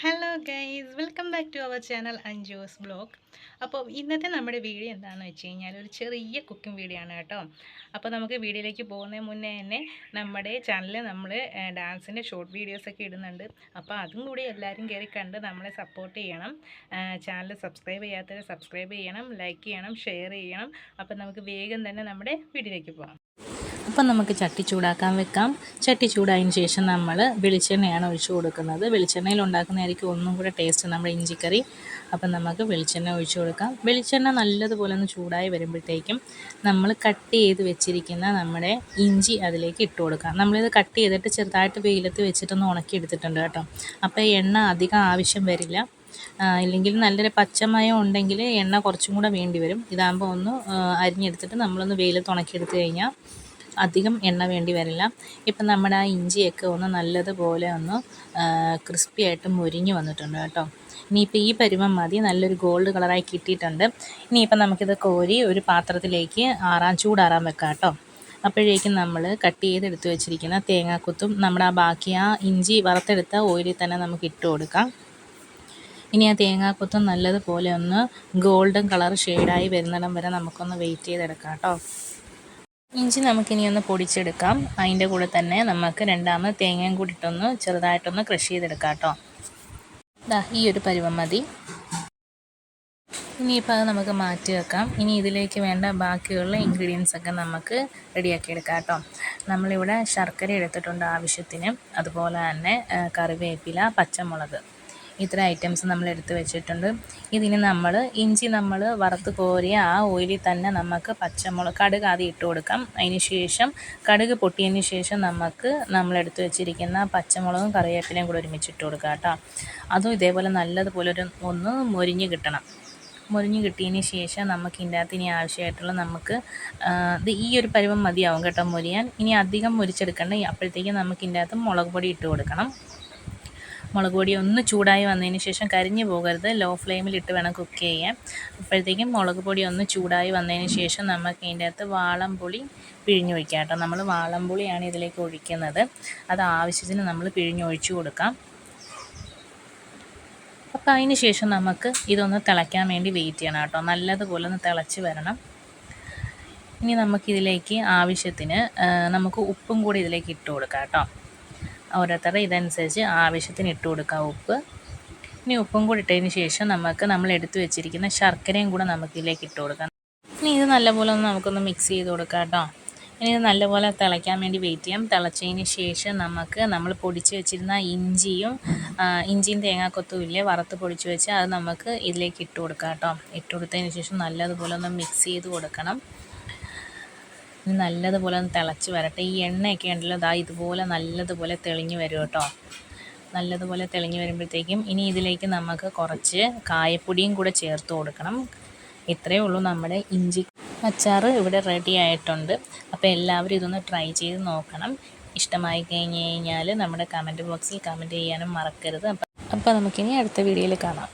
Hello guys welcome back to our channel Anjos blog അപ്പോൾ ഇന്നത്തെ നമ്മുടെ വീഡിയോ എന്താണെന്ന് വെച്ച് കഴിഞ്ഞാൽ ഒരു ചെറിയ കുക്കിംഗ് വീഡിയോ ആണ് കേട്ടോ. അപ്പോൾ നമുക്ക് വീഡിയോയിലേക്ക് പോകുന്നതിന് മുന്നേ തന്നെ നമ്മുടെ ചാനലിൽ നമ്മൾ ഡാൻസിന്റെ ഷോർട്ട് വീഡിയോസൊക്കെ ഇടുന്നുണ്ട്. അപ്പോൾ അതും കൂടി എല്ലാവരും കയറി കണ്ട് നമ്മളെ സപ്പോർട്ട് ചെയ്യണം. ചാനൽ സബ്സ്ക്രൈബ് ചെയ്യാത്തവരെ സബ്സ്ക്രൈബ് ചെയ്യണം ലൈക്ക് ചെയ്യണം ഷെയർ ചെയ്യണം. അപ്പോൾ നമുക്ക് വേഗം തന്നെ നമ്മുടെ വീഡിയോയിലേക്ക് പോകാം. അപ്പം നമുക്ക് ചട്ടി ചൂടാക്കാൻ വെക്കാം. ചട്ടി ചൂടായതിന് ശേഷം നമ്മൾ വെളിച്ചെണ്ണയാണ് ഒഴിച്ചു കൊടുക്കുന്നത്. വെളിച്ചെണ്ണയിൽ ഉണ്ടാക്കുന്നതായിരിക്കും ഒന്നും കൂടെ ടേസ്റ്റ് നമ്മുടെ ഇഞ്ചിക്കറി. അപ്പം നമുക്ക് വെളിച്ചെണ്ണ ഒഴിച്ചു കൊടുക്കാം. വെളിച്ചെണ്ണ നല്ലതുപോലെ ഒന്ന് ചൂടായി വരുമ്പോഴത്തേക്കും നമ്മൾ കട്ട് ചെയ്ത് വെച്ചിരിക്കുന്ന നമ്മുടെ ഇഞ്ചി അതിലേക്ക് ഇട്ട് കൊടുക്കാം. നമ്മളിത് കട്ട് ചെയ്തിട്ട് ചെറുതായിട്ട് വെയിലത്ത് വെച്ചിട്ടൊന്ന് ഉണക്കി എടുത്തിട്ടുണ്ട് കേട്ടോ അപ്പോൾ എണ്ണ അധികം ആവശ്യം വരില്ല. ഇല്ലെങ്കിൽ നല്ലൊരു പച്ചമയം ഉണ്ടെങ്കിൽ എണ്ണ കുറച്ചും കൂടെ വേണ്ടി വരും. ഇതാകുമ്പോൾ ഒന്ന് അരിഞ്ഞെടുത്തിട്ട് നമ്മളൊന്ന് വെയിലത്ത് ഉണക്കിയെടുത്ത് കഴിഞ്ഞാൽ അധികം എണ്ണ വേണ്ടി വരില്ല. ഇപ്പം നമ്മുടെ ആ ഇഞ്ചിയൊക്കെ ഒന്ന് നല്ലതുപോലെ ഒന്ന് ക്രിസ്പി ആയിട്ട് മുരിഞ്ഞ് വന്നിട്ടുണ്ട് കേട്ടോ. ഇനിയിപ്പോൾ ഈ പരുവം മതി. നല്ലൊരു ഗോൾഡ് കളറായി കിട്ടിയിട്ടുണ്ട്. ഇനിയിപ്പം നമുക്കിത് കോരി ഒരു പാത്രത്തിലേക്ക് ആറാൻ ചൂടാറാൻ വെക്കാം കേട്ടോ. അപ്പോഴേക്കും നമ്മൾ കട്ട് ചെയ്തെടുത്ത് വെച്ചിരിക്കുന്ന തേങ്ങാക്കുത്തും നമ്മുടെ ആ ബാക്കി ആ ഇഞ്ചി വറുത്തെടുത്ത ഓയിലിൽ തന്നെ നമുക്ക് ഇട്ട് കൊടുക്കാം. ഇനി ആ തേങ്ങാക്കുത്തും നല്ലതുപോലെ ഒന്ന് ഗോൾഡൻ കളർ ഷെയ്ഡായി വരുന്നിടം വരെ നമുക്കൊന്ന് വെയിറ്റ് ചെയ്തെടുക്കാം കേട്ടോ. ഇഞ്ചി നമുക്കിനി ഒന്ന് പൊടിച്ചെടുക്കാം. അതിന്റെ കൂടെ തന്നെ നമുക്ക് രണ്ടാമത് തേങ്ങയും കൂടിയിട്ടൊന്ന് ചെറുതായിട്ടൊന്ന് ക്രഷ് ചെയ്തെടുക്കാം കേട്ടോ. ദാ ഈ ഒരു പരുവം മതി. ഇനിയിപ്പോൾ അത് നമുക്ക് മാറ്റി വെക്കാം. ഇനി ഇതിലേക്ക് വേണ്ട ബാക്കിയുള്ള ഇൻഗ്രീഡിയൻസ് ഒക്കെ നമുക്ക് റെഡിയാക്കി എടുക്കാം കേട്ടോ. നമ്മളിവിടെ ശർക്കര എടുത്തിട്ടുണ്ട് ആവശ്യത്തിന്. അതുപോലെ തന്നെ കറിവേപ്പില പച്ചമുളക്. ഇത്ര ഐറ്റംസ് നമ്മൾ എടുത്ത് വെച്ചിട്ടുണ്ട്. ഇതിന് നമ്മൾ ഇഞ്ചി നമ്മൾ വറുത്ത് കോരിയ ആ ഓയിലിൽ തന്നെ നമുക്ക് പച്ചമുളക് കടുക് ആദ്യം ഇട്ട് കൊടുക്കാം. അതിന് ശേഷം കടുക് പൊട്ടിയതിന് ശേഷം നമുക്ക് നമ്മൾ എടുത്ത് വെച്ചിരിക്കുന്ന പച്ചമുളകും കറിവേപ്പിലയും കൂടെ ഒരുമിച്ച് ഇട്ട് കൊടുക്കാം കേട്ടോ. അതും ഇതേപോലെ നല്ലതുപോലെ ഒരു ഒന്ന് മൊരിഞ്ഞ് കിട്ടണം. മുരിഞ്ഞ് കിട്ടിയതിന് ശേഷം നമുക്ക് ഇതിന്റെ അകത്ത് ഇനി ആവശ്യമായിട്ടുള്ള നമുക്ക് ഇത് ഈ ഒരു പരുവം മതിയാവും കേട്ടോ മുരിയാൻ. ഇനി അധികം മുരിച്ചെടുക്കണ്ട. അപ്പോഴത്തേക്കും നമുക്ക് ഇതിന്റെ അകത്ത് മുളക് പൊടി ഇട്ട് കൊടുക്കണം. മുളക് പൊടി ഒന്ന് ചൂടായി വന്നതിന് ശേഷം കരിഞ്ഞു പോകരുത്. ലോ ഫ്ലെയിമിൽ ഇട്ട് വേണം കുക്ക് ചെയ്യാൻ. അപ്പോഴത്തേക്കും മുളക് പൊടി ഒന്ന് ചൂടായി വന്നതിന് ശേഷം നമുക്ക് ഇതിന്റെ അകത്ത് വാളംപുളി പിഴിഞ്ഞൊഴിക്കാം കേട്ടോ. നമ്മൾ വാളംപുളിയാണ് ഇതിലേക്ക് ഒഴിക്കുന്നത്. അത് ആവശ്യത്തിന് നമ്മൾ പിഴിഞ്ഞൊഴിച്ചു കൊടുക്കാം. അപ്പോൾ അതിന് ശേഷം നമുക്ക് ഇതൊന്ന് തിളയ്ക്കാൻ വേണ്ടി വെയിറ്റ് ചെയ്യണം കേട്ടോ. നല്ലതുപോലെ ഒന്ന് തിളച്ച് വരണം. ഇനി നമുക്കിതിലേക്ക് ആവശ്യത്തിന് നമുക്ക് ഉപ്പും കൂടി ഇതിലേക്ക് ഇട്ട് കൊടുക്കാം കേട്ടോ. ഓരോരുത്തരുടെ ഇതനുസരിച്ച് ആവശ്യത്തിന് ഇട്ട് കൊടുക്കുക ഉപ്പ്. ഇനി ഉപ്പും കൂടി ഇട്ടതിന് ശേഷം നമുക്ക് നമ്മൾ എടുത്തു വെച്ചിരിക്കുന്ന ശർക്കരയും കൂടെ നമുക്ക് ഇതിലേക്ക് ഇട്ട് കൊടുക്കാം. ഇനി ഇത് നല്ലപോലെ ഒന്ന് നമുക്കൊന്ന് മിക്സ് ചെയ്ത് കൊടുക്കാം കേട്ടോ. ഇനി ഇത് നല്ലപോലെ തിളയ്ക്കാൻ വേണ്ടി വെയിറ്റ് ചെയ്യാം. തിളച്ചതിന് ശേഷം നമുക്ക് നമ്മൾ പൊടിച്ച് വെച്ചിരുന്ന ഇഞ്ചിയും ഇഞ്ചിയും തേങ്ങാക്കൊത്തും ഇല്ലേ വറുത്ത് പൊടിച്ച് വെച്ച് അത് നമുക്ക് ഇതിലേക്ക് ഇട്ട് കൊടുക്കാം കേട്ടോ. ഇട്ട് കൊടുത്തതിന് ശേഷം നല്ലതുപോലെ ഒന്ന് മിക്സ് ചെയ്ത് കൊടുക്കണം. ഇനി നല്ലതുപോലെ ഒന്ന് തിളച്ച് വരട്ടെ. ഈ എണ്ണയൊക്കെ ഉണ്ടല്ലോ ദാ ഇതുപോലെ നല്ലതുപോലെ തെളിഞ്ഞ് വരും കേട്ടോ. നല്ലതുപോലെ തെളിഞ്ഞ് വരുമ്പോഴത്തേക്കും ഇനി ഇതിലേക്ക് നമുക്ക് കുറച്ച് കായപ്പൊടിയും കൂടെ ചേർത്ത് കൊടുക്കണം. ഇത്രയേ ഉള്ളൂ നമ്മുടെ ഇഞ്ചി. അച്ചാർ ഇവിടെ റെഡി ആയിട്ടുണ്ട്. അപ്പോൾ എല്ലാവരും ഇതൊന്ന് ട്രൈ ചെയ്ത് നോക്കണം. ഇഷ്ടമായി കഴിഞ്ഞ് കഴിഞ്ഞാൽ നമ്മുടെ കമന്റ് ബോക്സിൽ കമന്റ് ചെയ്യാനും മറക്കരുത്. അപ്പം നമുക്കിനി അടുത്ത വീഡിയോയിൽ കാണാം.